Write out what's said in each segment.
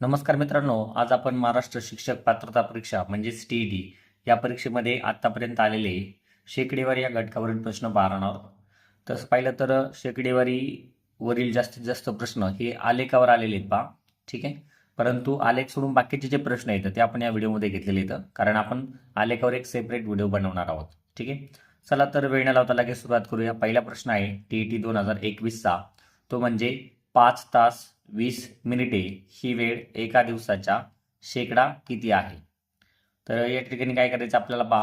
नमस्कार मित्रांनो आज आपण महाराष्ट्र शिक्षक पात्रता परीक्षा म्हणजेच टी डी या परीक्षेमध्ये आतापर्यंत आलेले शेकडेवारी या घटकावरील प्रश्न पाहणार आहोत. तसं पाहिलं तर शेकडेवारीवरील जास्तीत जास्त प्रश्न हे आलेखावर आलेले आहेत पहा. ठीक आहे? परंतु आलेख सोडून बाकीचे जे प्रश्न आहेत ते आपण या व्हिडिओमध्ये घेतलेले आहेत कारण आपण आलेखावर एक सेपरेट व्हिडिओ बनवणार आहोत. ठीक आहे? चला तर वेळ न लावता लगेच सुरुवात करूया. पहिला प्रश्न आहे टी टी दोन हजार एकवीसचा. तो म्हणजे पाच तास वीस मिनिटे ही वेळ एका दिवसाच्या शेकडा किती आहे? तर या ठिकाणी काय करायचं आपल्याला पा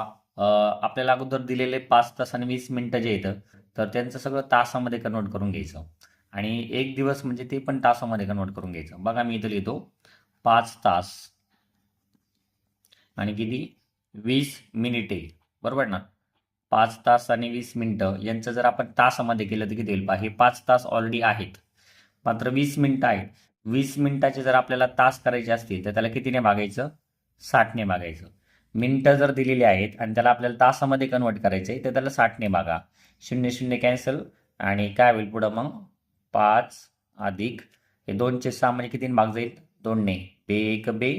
आपल्याला अगोदर दिलेले पाच तास आणि वीस मिनिटं जे येतं तर त्यांचं सगळं तासामध्ये कन्वर्ट करून घ्यायचं. आणि एक दिवस म्हणजे ते पण तासामध्ये कन्वर्ट करून घ्यायचं. बघा मी इथं लिहितो. पाच तास आणि किती? वीस मिनिटे. बरोबर ना? पाच तास आणि वीस मिनिटं यांचं जर आपण तासामध्ये केलं तर किती होईल पहा? हे पाच तास ऑलरेडी आहेत. मात्र वीस मिनटं आहेत. वीस मिनटाचे जर आपल्याला तास करायचे असतील तर त्याला कितीने भागायचं? साठने भागायचं. मिनटं जर दिलेली आहेत आणि त्याला आपल्याला तासामध्ये कन्वर्ट करायचं आहे तर त्याला साठने भागा. शून्य शून्य कॅन्सल आणि काय होईल पुढं मग? पाच अधिक हे दोनचे सहा म्हणजे कितीने भाग जाईल? दोनने. बे एक बे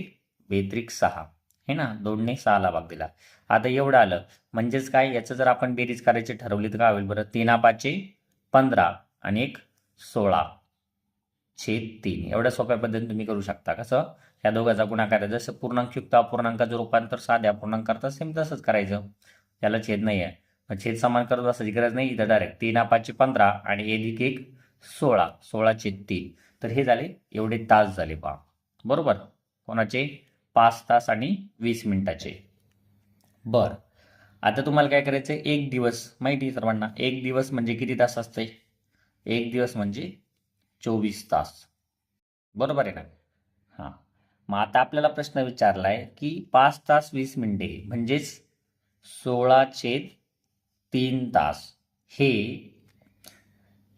बेत्रिक सहा. हे ना? दोनने सहाला भाग दिला. आता एवढं आलं. म्हणजेच काय? याचं जर आपण बेरीज करायची ठरवली तर काय होईल बरं? तीन पाचशे पंधरा आणि एक सोळा. छेद तीन. एवढ्या सोप्या पद्धतीने तुम्ही करू शकता कसं या दोघांचा गुणाकार आहे. जसं पूर्णांकयुक्त अपूर्णांकाचं रूपांतर साध्या अपूर्णांकात सेम तसंच करायचं. याला छेद नाही आहे. मग छेद समान करत बसायची गरज नाही. इथं डायरेक्ट तीन पाचशे पंधरा आणि एक एक सोळा. सोळा छेद तीन. तर हे झाले एवढे तास झाले पहा. बरोबर? कोणाचे? पाच तास आणि वीस मिनिटाचे. बर. आता तुम्हाला काय करायचं एक दिवस. माहिती आहे सर्वांना? एक दिवस म्हणजे किती तास असते एक दिवस म्हणजे चोवीस तास. बरोबर आहे ना? हां. मग आता आपल्याला प्रश्न विचारला आहे की पाच तास वीस मिनिटे म्हणजेच सोळा छेद तीन तास हे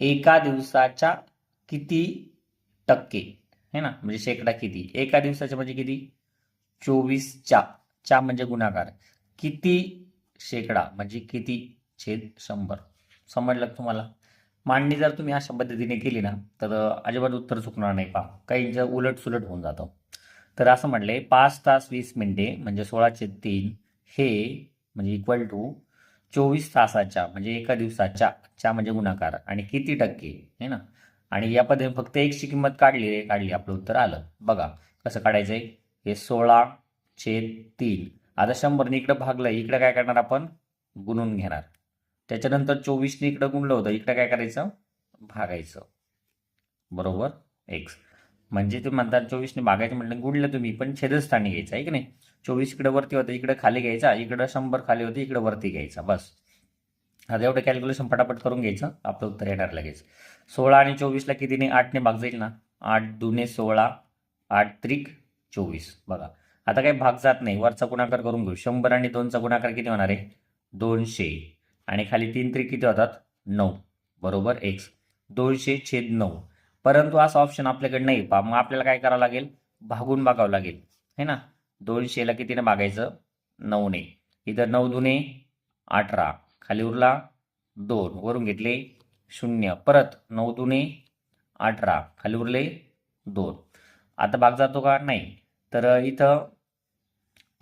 एका दिवसाच्या किती टक्के? है ना? म्हणजे शेकडा किती? एका दिवसाच्या म्हणजे किती? चोवीसच्या च्या. म्हणजे गुणाकार. किती शेकडा? म्हणजे किती छेद शंभर? समजलं तुम्हाला? मांडणी जर तुम्ही अशा पद्धतीने केली ना तर अजिबात उत्तर चुकणार नाही पहा. काही उलट सुलट होऊन जातं. तर असं म्हटलंय पाच तास वीस मिनिटे म्हणजे सोळाचे तीन हे म्हणजे इक्वल टू चोवीस तासाच्या म्हणजे एका दिवसाच्या च्या म्हणजे गुणाकार. आणि किती टक्के आहे ना? आणि या पद्धतीने फक्त एकची किंमत काढली रे काढली. आपलं उत्तर आलं. बघा कसं काढायचंय? हे सोळा छेद तीन. आता शंभरने इकडं भागलं इकडं काय करणार आपण? गुणून घेणार. त्याच्यानंतर चोवीसने इकडं गुणलं होतं. इकडं काय करायचं? भागायचं. बरोबर? एक्स म्हणजे ते म्हणतात चोवीसने भागायचं म्हटलं गुणलं तुम्ही पण छेदस्थानी घ्यायचं आहे की नाही? चोवीस इकडं वरती होतं इकडं खाली घ्यायचा इकडं शंभर खाली होतं इकडं वरती घ्यायचा बस. आता एवढं कॅल्क्युलेशन फटाफट करून घ्यायचं आपलं उत्तर येणार लगेच. सोळा आणि चोवीसला कितीने? आठने भाग जाईल ना? आठ दुने सोळा आठ त्रिक चोवीस. बघा. आता काही भाग जात नाही. वरचा गुणाकार करून घेऊ. शंभर आणि दोनचा गुणाकार किती होणार आहे? दोनशे. आणि खाली तीन त्रिक किती होतात? नऊ. बरोबर? एक्स दोनशे छेद नऊ. परंतु असा ऑप्शन आपल्याकडे नाही. पा मग आपल्याला काय करावं लागेल? भागून बघावं लागेल. है ना? दोनशेला कितीने भागायचं? नऊने. इथं नऊ दुने अठरा. खाली उरला दोन. वरून घेतले शून्य. परत नऊ दुने अठरा. खाली उरले दोन. आता भाग जातो का? नाही. तर इथं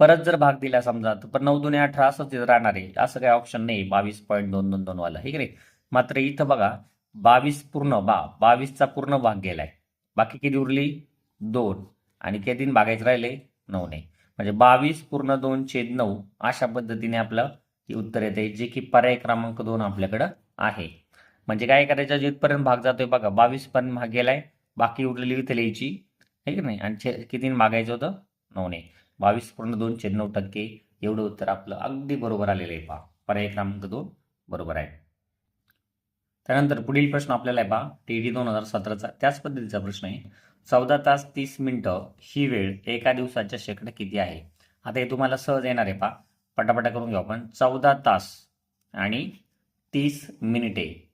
परत जर भाग दिला समजा तर पण नऊ दोन्ही अठरा असंच तिथं राहणार आहे. असं काही ऑप्शन नाही बावीस पॉईंट दोन दोन दोन वाला. ठीक आहे मात्र इथं बघा बावीस पूर्ण बा बावीसचा पूर्ण भाग गेलाय. बाकी किती उरली? दोन. आणि किती भागायचे राहिले? नऊ नाही म्हणजे बावीस पूर्ण दोन छेद नऊ अशा पद्धतीने आपलं हे उत्तर येते जे की पर्याय क्रमांक दोन आपल्याकडं आहे. म्हणजे काय करायचं? जिथपर्यंत भाग जातोय बघा बावीस पर्यंत भाग गेलाय. बाकी उरलेली इथे लिहायची. आहे नाही आणि छे किती मागायचं होतं? नऊ नाही बावीस पूर्ण दोन शहाण्णव नऊ टक्के. एवढं उत्तर आपलं अगदी बरोबर आलेलं आहे पहा. पर्याय क्रमांक दोन बरोबर आहे. त्यानंतर पुढील प्रश्न आपल्याला आहे पहा. टी डी दोन हजार सतराचा त्याच पद्धतीचा प्रश्न आहे. चौदा तास तीस मिनटं ही वेळ एका दिवसाच्या शेकडा किती आहे? आता हे तुम्हाला सहज येणार आहे पहा. पटापटा करून घेऊ आपण. चौदा तास आणि तीस मिनिटे.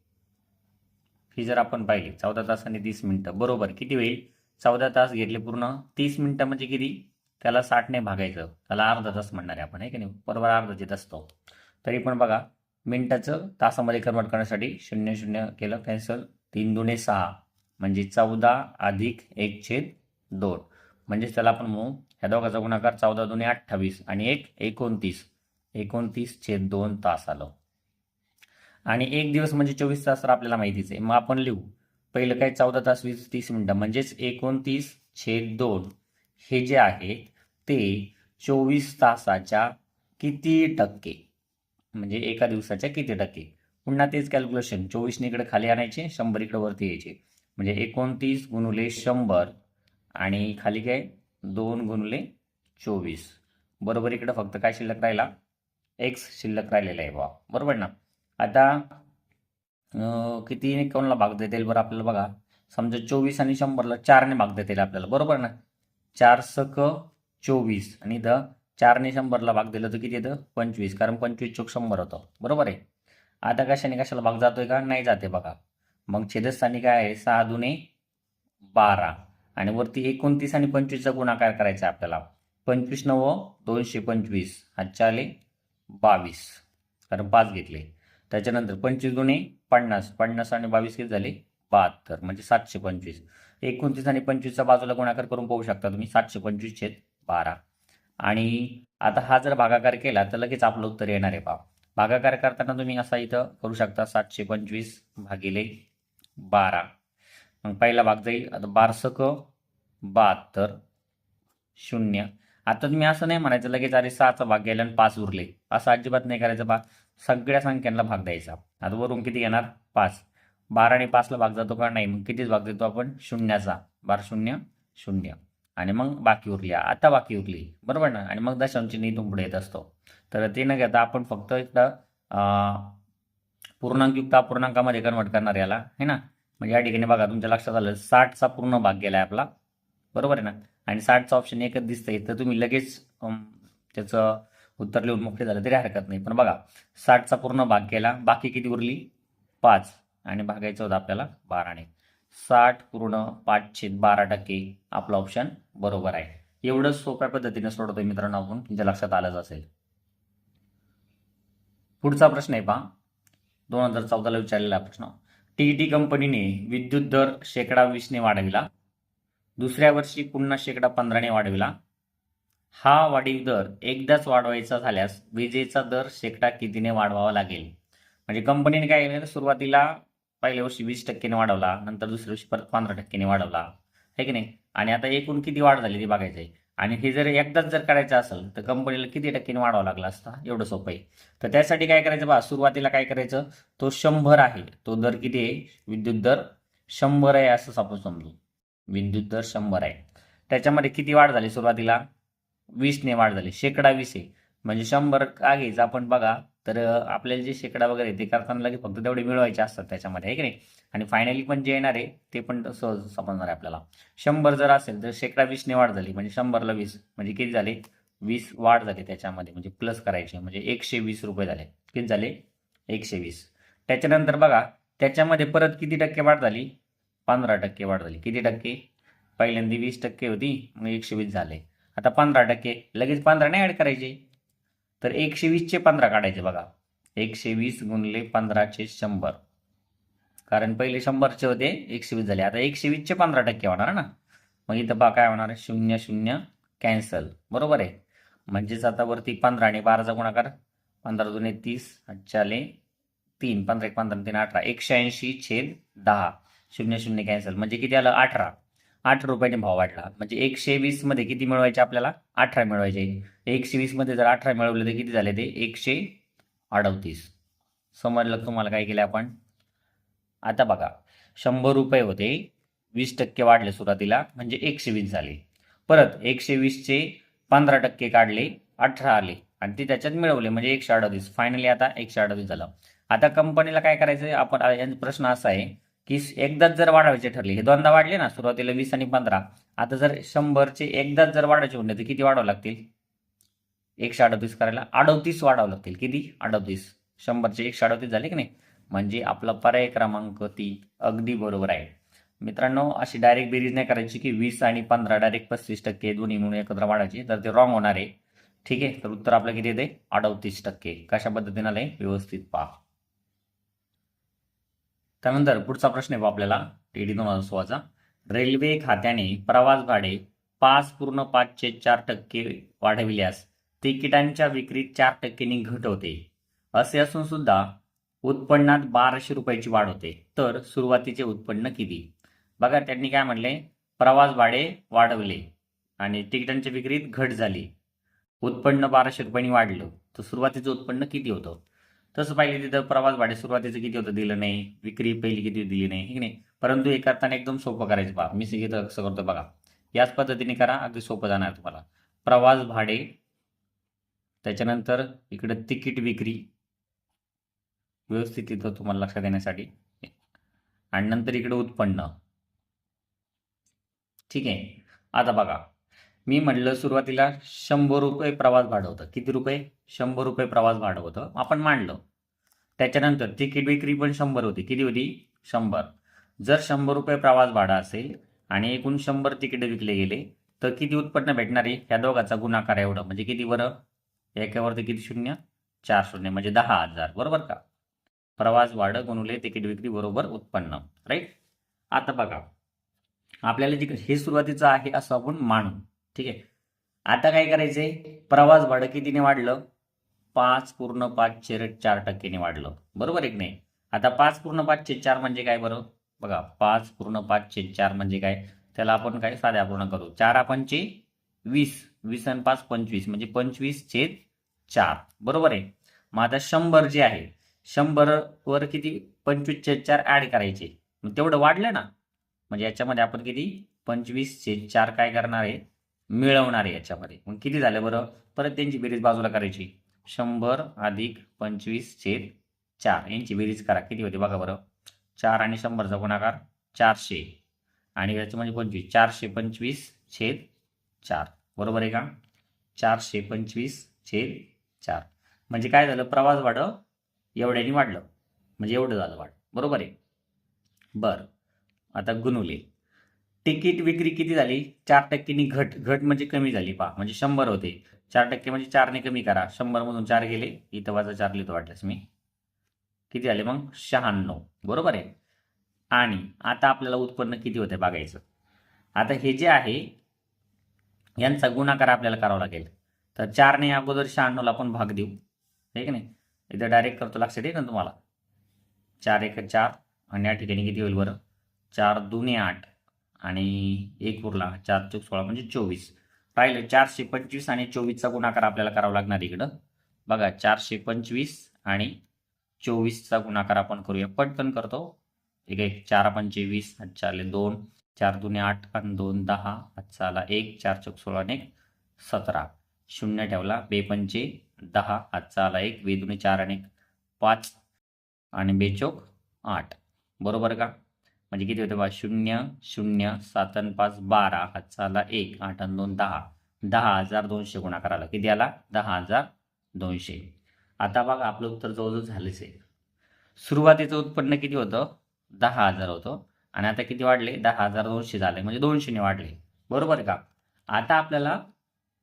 ही जर आपण पाहिली चौदा तास आणि तीस मिनिटं बरोबर किती होईल? चौदा तास घेतले पूर्ण तीस मिनिटं म्हणजे किती? त्याला साठने भागायचं. त्याला अर्धा तास म्हणणार आहे आपण आहे की नाही? बरोबर अर्धा येत असतो. तरी पण बघा मिनटाचं तासामध्ये कन्वर्ट करण्यासाठी शून्य शून्य केलं कॅन्सल तीन दुने सहा म्हणजे चौदा अधिक एक छेद दोन. म्हणजेच त्याला आपण म्हणू ह्या दोघाचा गुणाकार चौदा दोन्ही अठ्ठावीस आणि एक एकोणतीस. एकोणतीस छेद दोन तास आलं. आणि एक दिवस म्हणजे चोवीस तास तर आपल्याला माहितीच आहे. मग आपण लिहू. पहिलं काय? चौदा तास वीस तीस मिनिटं. म्हणजेच एकोणतीस छेद दोन. हे जे आहे ते चोवीस तासाच्या किती टक्के? म्हणजे एका दिवसाच्या किती टक्के? पुन्हा तेच कॅल्क्युलेशन चोवीसने इकडे खाली आणायचे शंभर इकडे वरती यायचे. म्हणजे एकोणतीस गुणुले शंभर आणि खाली काय? दोन गुणुले चोवीस. बरोबर इकडे फक्त काय शिल्लक राहिला? एक्स शिल्लक राहिलेला आहे बा. बरोबर ना? आता किती कोणाला भाग देता येईल बरं आपल्याला बघा? समजा चोवीस आणि शंभरला चारने भाग देता येईल आपल्याला. बरोबर ना? चार सक चोवीस आणि इथं चारने शंभरला भाग दिलं तर किती येतं? पंचवीस. कारण पंचवीस चोक शंभर होतं. बरोबर आहे? आता कशाने कशाला भाग जातोय का? नाही जाते बघा. मग छेदस्थानी काय आहे? सहा दुने बारा. आणि वरती एकोणतीस आणि पंचवीसचा गुणाकार करायचा आहे आपल्याला. पंचवीस नव दोनशे पंचवीस. हातच्या आले बावीस. कारण पाच घेतले. त्याच्यानंतर पंचवीस गुणे पन्नास. पन्नास आणि बावीस किती झाले? बहात्तर. म्हणजे सातशे पंचवीस. एकोणतीस आणि पंचवीसच्या बाजूला गुणाकार करून पाहू शकता तुम्ही. सातशे पंचवीस छेद बारा. आणि आता हा जर भागाकार केला तर लगेच आपलं उत्तर येणार आहे पहा. भागाकार करताना तुम्ही असा इथं करू शकता सातशे पंचवीस भागिले बारा. मग पहिला भाग जाईल. आता बारसक बहात्तर शून्य. आता तुम्ही असं नाही म्हणायचं लगेच अरे सहाचा भाग गेला आणि पाच उरले. असं अजिबात नाही करायचं बा सगळ्या संख्यांना भाग द्यायचा. आता वरून किती येणार? पाच. बारा आणि पाचला भाग जातो का? नाही. मग कितीच भाग देतो आपण? शून्याचा. बारा शून्य शून्य. आणि मग बाकी उरली. आता बाकी उरली. बरोबर ना? आणि मग दशांची नीतून पुढे येत असतो. तर ते न घेता आपण फक्त इकडं पूर्णांकयुक्त अपूर्णांकामध्ये कन्वर्ट करणार याला. है ना? म्हणजे या ठिकाणी बघा तुमच्या लक्षात आलं. साठचा पूर्ण भाग गेलाय आपला. बरोबर आहे ना? आणि साठचा ऑप्शन एकच दिसतंय. तर तुम्ही लगेच त्याचं उत्तर लिहून मोकळे झालं. तरी हरकत नाही. पण बघा साठचा पूर्ण भाग केला बाकी किती उरली? पाच. आणि भागायचं होतं आपल्याला बाराने साठ पूर्ण पाच छेद बारा टक्के आपला ऑप्शन बरोबर आहे. एवढं सोप्या पद्धतीने सोडवतोय मित्रांनो आपण तुमच्या लक्षात आलंच असेल. पुढचा प्रश्न आहे पहा. दोन हजार चौदाला विचारलेला प्रश्न. टीईटी कंपनीने विद्युत दर शेकडा वीसने वाढविला. दुसऱ्या वर्षी पुन्हा शेकडा पंधराने वाढविला. हा वाढीव दर एकदाच वाढवायचा झाल्यास विजेचा दर शेकडा कितीने वाढवावा लागेल? म्हणजे कंपनीने काय केलं? सुरुवातीला पहिल्या वर्षी वीस टक्क्याने वाढवला नंतर दुसऱ्या वर्षी परत पंधरा टक्क्याने वाढवला. आहे की नाही? आणि आता एकूण किती वाढ झाली ते बघायचं आहे आणि हे जर एकदाच जर करायचं असेल तर कंपनीला किती टक्क्याने वाढवावं लागला असता? एवढं सोपं आहे. तर त्यासाठी काय करायचं बा सुरुवातीला काय करायचं? तो शंभर आहे. तो दर किती आहे? विद्युत दर शंभर आहे असं आपण समजू. विद्युत दर शंभर आहे. त्याच्यामध्ये किती वाढ झाली सुरुवातीला? वीसने वाढ झाली. शेकडा वीस आहे. म्हणजे शंभर का घ्यायचं आपण बघा तर आपल्याला जे शेकडा वगैरे ते करताना लगेच फक्त तेवढे मिळवायचे असतात त्याच्यामध्ये आहे की नाही? आणि फायनली पण जे येणार आहे ते पण सहज समजणार आहे आपल्याला. शंभर जर असेल तर शेकडा वीसने वाढ झाली म्हणजे शंभरला वीस म्हणजे किती झाले? वीस वाढ झाली त्याच्यामध्ये म्हणजे प्लस करायचे म्हणजे एकशे वीस रुपये झाले. किती झाले? एकशे वीस. त्याच्यानंतर बघा त्याच्यामध्ये परत किती टक्के वाढ झाली? पंधरा टक्के वाढ झाली. किती टक्के? पहिल्यांदा वीस टक्के होती मग एकशे वीस झाले. आता पंधरा टक्के लगेच पंधरा नाही ॲड करायचे. तर एकशे वीसचे पंधरा काढायचे बघा. एकशे वीस गुणले पंधराचे शंभर. कारण पहिले शंभरचे होते एकशे वीस झाले. आता एकशे वीसचे पंधरा टक्के होणार ना? मग इथं बा काय होणार आहे? शून्य शून्य कॅन्सल. बरोबर आहे? म्हणजेच आता वरती पंधरा आणि बाराचा गुणाकार पंधरा दोन तीस चाले तीन. पंधरा एक पंधरा तीन अठरा. एकशे ऐंशी छेद दहा. शून्य शून्य कॅन्सल. म्हणजे किती आलं? अठरा. आठ रुपयाने भाव वाढला. म्हणजे एकशे वीसमध्ये किती मिळवायचे आपल्याला? अठरा मिळवायचे. एकशे वीसमध्ये जर अठरा मिळवले तर किती झाले ते? एकशे अडतीस. समजलं तुम्हाला काय केलं आपण? आता बघा शंभर रुपये होते वीस टक्के वाढले सुरुवातीला म्हणजे एकशे वीस झाले. परत एकशे वीसचे पंधरा टक्के काढले अठरा आले आणि ते त्याच्यात मिळवले म्हणजे एकशे अडतीस. फायनली आता एकशे अडतीस झालं. आता कंपनीला काय करायचं आपण प्रश्न असा आहे की एकदाच जर वाढवायचे ठरले हे दोनदा वाढले ना सुरुवातीला वीस आणि पंधरा आता जर शंभरचे एकदाच जर वाढायचे म्हणले तर किती वाढावं लागतील? एकशे अडतीस करायला अडतीस वाढावं लागतील. किती? अडतीस. शंभरचे एकशे अडतीस झाले की नाही? म्हणजे आपला पर्याय क्रमांक ती अगदी बरोबर आहे. मित्रांनो अशी डायरेक्ट बेरीज नाही करायची की वीस आणि पंधरा डायरेक्ट पस्तीस टक्के दोन्ही म्हणून एकत्र वाढायची तर ते रॉंग होणार आहे. ठीक आहे? तर उत्तर आपलं किती येते अडतीस टक्के. कशा पद्धतीनं आलं व्यवस्थित पहा. त्यानंतर पुढचा प्रश्न आहे आपल्याला टीडी दोन हजार सोळाचा. रेल्वे खात्याने प्रवास भाडे पाच पूर्ण पाचशे चार टक्के वाढविल्यास तिकिटांच्या विक्रीत चार टक्क्यांनी घट होते. असे असून सुद्धा उत्पन्नात बाराशे रुपयाची वाढ होते. तर सुरुवातीचे उत्पन्न किती? बघा त्यांनी काय म्हणले प्रवास भाडे वाढवले आणि तिकिटांच्या विक्रीत घट झाली. उत्पन्न बाराशे रुपयांनी वाढलं. तर सुरुवातीचं उत्पन्न किती होतं? तसं पाहिजे तिथं प्रवास भाडे सुरुवातीचं किती होतं दिलं नाही विक्री पहिली किती दिली नाही हे की नाही? परंतु हे करताना एकदम सोपं करायचं पहा. मी सांगितलं कसं करतो बघा. याच पद्धतीने करा अगदी सोपं जाणार तुम्हाला. प्रवास भाडे त्याच्यानंतर इकडं तिकीट विक्री व्यवस्थित तिथं तुम्हाला लक्षात येण्यासाठी. आणि नंतर इकडे उत्पन्न. ठीक आहे? आता बघा. मी म्हटलं सुरुवातीला शंभर रुपये प्रवास भाडं होतं किती रुपये? शंभर रुपये प्रवास भाडं होतं आपण मांडलं. त्याच्यानंतर तिकीट विक्री पण शंभर होती. किती होती? शंभर. जर शंभर रुपये प्रवास भाडा असेल आणि एकूण शंभर तिकीट विकले गेले तर किती उत्पन्न भेटणार आहे? ह्या दोघाचा गुणाकार एवढं. म्हणजे किती बरं? एकावरती किती शून्य? चार शून्य. म्हणजे दहा हजार. बरोबर का? प्रवास भाडं गुणवले तिकीट विक्री बरोबर उत्पन्न. राईट आता बघा. आपल्याला जे हे सुरुवातीचं आहे असं आपण मानू. ठीक आहे. आता काय करायचंय? प्रवास भाडं कितीने वाढलं. पाच पूर्ण पाच छेद चार टक्क्याने वाढलं. बरोबर एक नाही? आता पाच पूर्ण पाचशे चार म्हणजे काय बरं? बघा पाच पूर्ण पाच चार म्हणजे काय? त्याला आपण काय साध्या पूर्ण करू? चार आपणचे वीस. वीस आणि पाच पंचवीस. म्हणजे पंचवीस छेद चार. बरोबर आहे? मग आता शंभर जे आहे शंभर वर किती? पंचवीस छेद चार ऍड करायचे. मग तेवढं वाढलं ना? म्हणजे याच्यामध्ये आपण किती? पंचवीस छेद चार काय करणार आहे? मिळवणार आहे याच्यामध्ये. मग किती झालं बरं? परत त्यांची बेरीज बाजूला करायची. शंभर अधिक पंचवीस छेद चार. यांची बेरीज करा. किती होते बघा बरं. चार आणि शंभरचा गुणाकार चारशे. आणि याचं म्हणजे पंचवीस. चारशे पंचवीस छेद चार. बरोबर आहे का? चारशे पंचवीस छेद चार. म्हणजे काय झालं? प्रवास भाडं एवढ्याने वाढलं. म्हणजे एवढं झालं वाढ. बरोबर आहे. बरं. आता गुणुले. तिकीट विक्री किती झाली? चार टक्क्यांनी घट. घट म्हणजे कमी झाली पहा. म्हणजे शंभर होते. चार टक्के म्हणजे चारने कमी करा. शंभर मधून चार गेले इथं वाजा चार लिहितो वाटल्यास मी. किती झाले मग? शहाण्णव. बरोबर आहे? आणि आता आपल्याला उत्पन्न किती होतं बघायचं. आता हे जे आहे यांचा गुणाकार आपल्याला करावा लागेल. तर चारने अगोदर शहाण्णवला आपण भाग देऊ. आहे की नाही? इथं डायरेक्ट करतो लक्षात येईल ना तुम्हाला? चार एक चार. आणि या ठिकाणी किती होईल बरं? चार दुने आठ. आणि एक उरला चार चौक सोळा म्हणजे चोवीस. राहिलं चारशे पंचवीस आणि चोवीसचा गुणाकार आपल्याला करावा लागणार इकडं. बघा चारशे पंचवीस आणि चोवीसचा गुणाकार आपण करूया. पटकन करतो. एक एक चार पंचे वीस अच्छा आले दोन. चार दुने आठ आणि दोन दहा. अच्छा आला एक चार चौक सोळा आणि एक सतरा. शून्य ठेवला. बेपंचे दहा आजचा आला एक. बे दुने चार आणि एक पाच आणि बेचोक आठ. बरोबर का? म्हणजे किती होते बा शून्य शून्य सात आणि पाच बारा. हातचा आला एक आठ आणि दोन दहा. दहा हजार दोनशे गुणाकार आला. किती आला? दहा हजार दोनशे. आता बघा आपलं उत्तर जवळजवळ झालेच आहे. सुरुवातीचं उत्पन्न किती होतं? दहा हजार होतं. आणि आता किती वाढले? दहा हजार दोनशे झाले. म्हणजे दोनशेने वाढले. बरोबर का? आता आपल्याला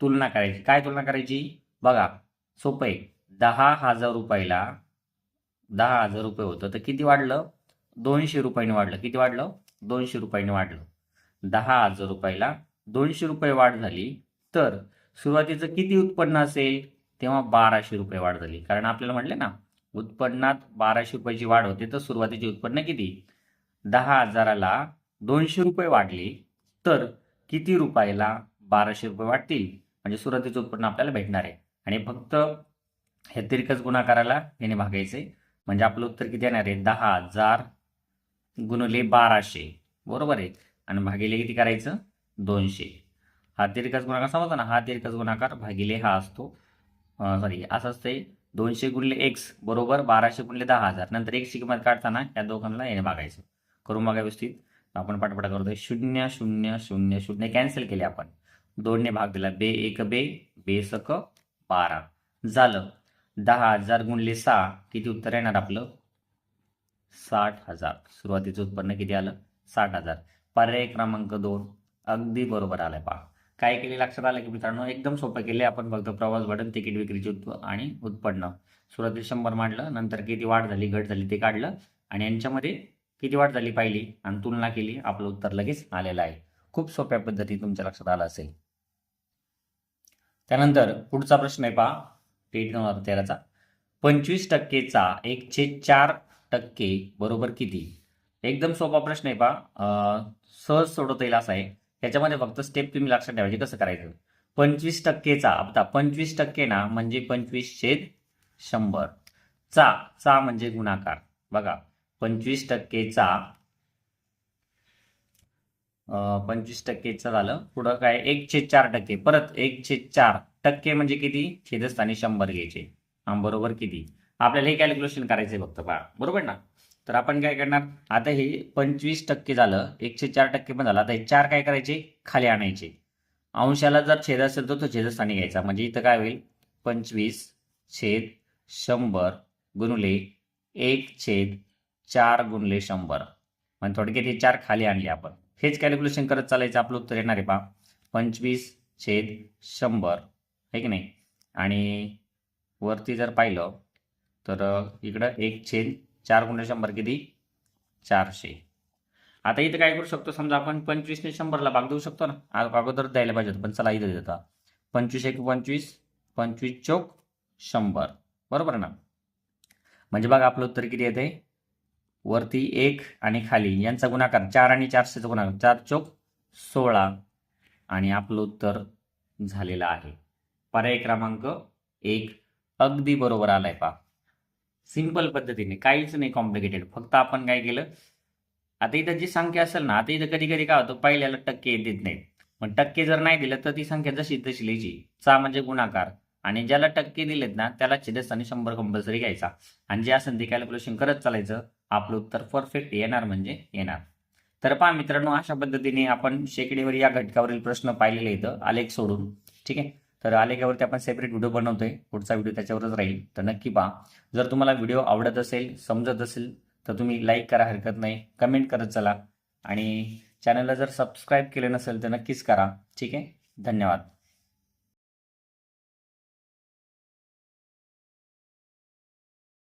तुलना करायची. काय तुलना करायची? बघा सोपं आहे. दहा हजार रुपयाला दहा हजार रुपये होतं. तर किती वाढलं? दोनशे रुपयाने वाढलं. किती वाढलं? दोनशे रुपयाने वाढलं. दहा हजार रुपयाला दोनशे रुपये वाढ झाली. तर सुरुवातीचं किती उत्पन्न असेल? तेव्हा बाराशे रुपये वाढ झाली. कारण आपल्याला म्हटले ना उत्पन्नात बाराशे रुपयाची वाढ होते. तर सुरुवातीचे उत्पन्न किती? दहा हजाराला दोनशे रुपये वाढले. तर किती रुपयाला बाराशे रुपये वाढतील? म्हणजे सुरुवातीचं उत्पन्न आपल्याला भेटणार आहे. आणि फक्त हे तिरकस गुणाकाराला याने भागायचे म्हणजे आपलं उत्तर किती येणार आहे? दहा हजार गुणले बाराशे. बरोबर आहे? आणि भागिले किती करायचं? दोनशे. हा तिरकस गुणाकार समजतो ना? हा तिरकस गुणाकार भागिले हा असतो. सॉरी असं असते दोनशे गुणले एक्स बरोबर? बाराशे गुणले दहा हजार. नंतर एकशे किंमत काढताना या दोघांना याने भागायचं. करून बघा व्यवस्थित. आपण पाठपाठ करतोय. शून्य शून्य शून्य शून्य. कॅन्सल केले आपण. दोनने भाग दिला. बे एक बे. बे सक बारा. झालं. दहा हजार गुणले सहा. किती उत्तर येणार आपलं? साठ हजार. सुरुवातीचं उत्पन्न किती आलं? साठ हजार. पर्याय क्रमांक दोन. अगदी बरोबर आलाय पहा. काय केले? लक्षात आलं की मित्रांनो एकदम सोपं केले आपण फक्त प्रवास भडन तिकीट विक्रीचे उत्प आणि उत्पन्न. सुरुवातीला शंभर मांडलं नंतर किती वाढ झाली घट झाली ते काढलं आणि यांच्यामध्ये किती वाढ झाली पाहिली आणि तुलना केली आपलं उत्तर लगेच आलेलं आहे. खूप सोप्या पद्धती तुमच्या लक्षात आलं असेल. त्यानंतर पुढचा प्रश्न आहे पहा. टेट दोन हजार तेराचा. पंचवीस टक्केचा एकशे चार टक्के बरोबर किती? एकदम सोपा प्रश्न आहे पहा सहज सोडवता येईल असा आहे. याच्यामध्ये फक्त स्टेप तुम्ही लक्षात ठेवायचे कसं करायचं. पंचवीस टक्केचा आता पंचवीस टक्के ना म्हणजे पंचवीस छेद शंभर. चा चा म्हणजे गुणाकार. बघा पंचवीस टक्केचा पंचवीस टक्केचं झालं. पुढं काय? एक छेद चार टक्के. परत एक छेद चार. टक्के म्हणजे किती? छेदस्थानी शंभर घ्यायचे. बरोबर किती? आपल्याला हे कॅल्क्युलेशन करायचंय फक्त पहा. बरोबर ना? तर आपण काय करणार? आता हे पंचवीस टक्के झालं एकशे चार टक्के पण झालं. आता हे चार काय करायचे? खाली आणायचे. अंशाला जर छेद असेल तर तो छेदस्थानी घ्यायचा. म्हणजे इथं काय होईल? पंचवीस छेद शंभर गुणले एक छेद चार गुणले शंभर. म्हणजे थोडक्यात हे चार खाली आणले आपण. हेच कॅल्क्युलेशन करत चालायचं आपलं उत्तर येणार आहे पहा. पंचवीस छेद शंभर आहे की नाही? आणि वरती जर पाहिलं तर इकडं एक छेद चार गुणिले शंभर किती? चारशे. आता इथं काय करू शकतो? समजा आपण पंचवीसने शंभरला भाग देऊ शकतो ना? अगोदर द्यायला पाहिजे होतं पण चला इथं देता पंचवीस एक पंचवीस पंचवीस चौक शंभर. बरोबर ना? म्हणजे बघा आपलं उत्तर किती येते वरती एक आणि खाली यांचा गुणाकार चार आणि चारशेचा गुणाकार चार चौक सोळा. आणि आपलं उत्तर झालेलं आहे. पर्याय क्रमांक एक अगदी बरोबर आलाय पा सिंपल पद्धतीने काहीच नाही कॉम्प्लिकेटेड फक्त आपण काय केलं आता इथं जी संख्या असेल ना आता इथं कधी कधी काय होतं पहिल्याला टक्के देत नाहीत. मग टक्के जर नाही दिलं तर ती संख्या जशी तशी लिहायची चा म्हणजे गुणाकार. आणि ज्याला टक्के दिलेत ना त्याला छेदस्थानी शंभर कंपल्सरी घ्यायचा. आणि जे असेल ते कॅल्क्युलेशन करत चालायचं आपलं उत्तर परफेक्ट येणार म्हणजे येणार. तर पहा मित्रांनो अशा पद्धतीने आपण शेकडेवर या घटकावरील प्रश्न पाहिलेले इथं आलेख सोडून. ठीक आहे? तर आलेखावरती आपण सेपरेट व्हिडिओ बनवतोय. पुढचा व्हिडिओ त्याच्यावरच राहील. तर नक्की पहा. जर तुम्हाला व्हिडिओ आवडत असेल समजत असेल तर तुम्ही लाईक करा हरकत नाही. कमेंट करत चला. आणि चॅनलला जर सबस्क्राईब केलं नसेल तर नक्कीच करा. ठीक आहे? धन्यवाद.